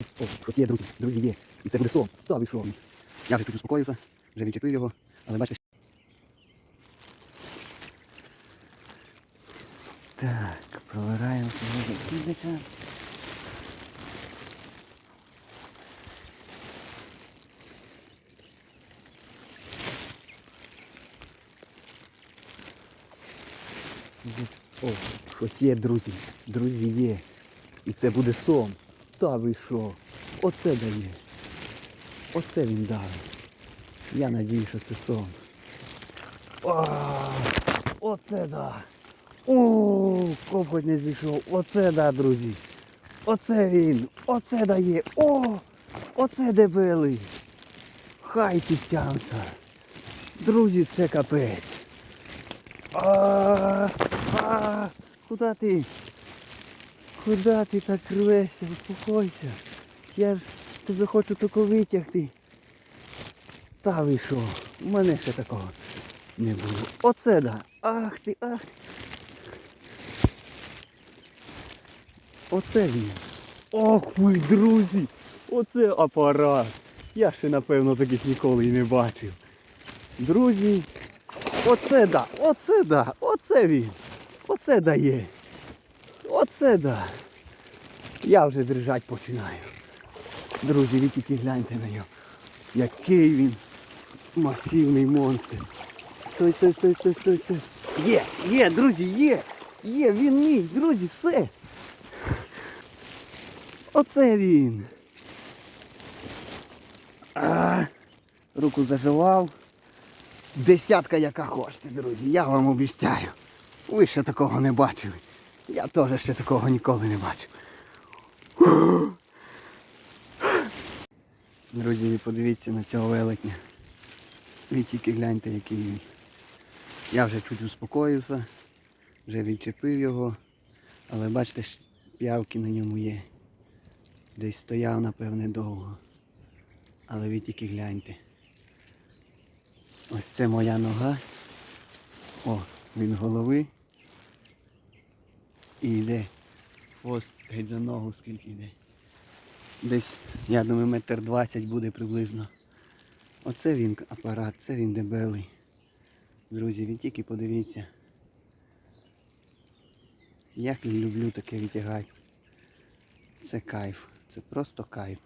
О, щось є, друзі, друзі, є. І це буде сон. Та ви що? Я вже чуть успокоївся, вже відчепив його, але бачите. Так, провираємо свого кібича. О, щось є, друзі. Друзі, є. І це буде сон. Та ви що? Оце дає. Оце він дав. Я надію, що це сон. О, оце да. О, коп не зійшов. Оце да, друзі. Оце він. Оце дає. О! Оце дебелий. Хай тістянця. Друзі, це капець. А, а, куда ти? Куда ти так рвешся? Успокойся. Я ж тебе хочу тільки витягти. Та ви що? У мене ще такого не було. Оце да. Ах ти, ах. ти. Оце він. Ох ви, друзі! Оце апарат. Я ще напевно таких ніколи і не бачив. Друзі, Оце да, оце да, оце він. Оце дає. Оце да. Я вже дрижать починаю. Друзі, ви тільки гляньте на нього. Який він масивний монстр. Стой, стой, стой, стой, стой, стой. Є, є, друзі, є. Є, він мій, друзі, все. Оце він. А, руку заживав. Десятка яка хочете, друзі, я вам обіцяю. Ви ще такого не бачили. Я теж ще такого ніколи не бачив. Друзі, подивіться на цього велетня. Ви тільки гляньте, який він. Я вже чуть успокоївся, вже відчепив його, але бачите, п'явки на ньому є. Десь стояв, напевне, довго. Але ви тільки гляньте. Ось це моя нога. О, він голови. І йде. Хвост геть за ногу скільки йде. Десь, я думаю, метр двадцять буде приблизно. Оце він апарат, це він дебелий. Друзі, він тільки подивіться. Як я люблю таке витягати. Це кайф. Це просто кайф.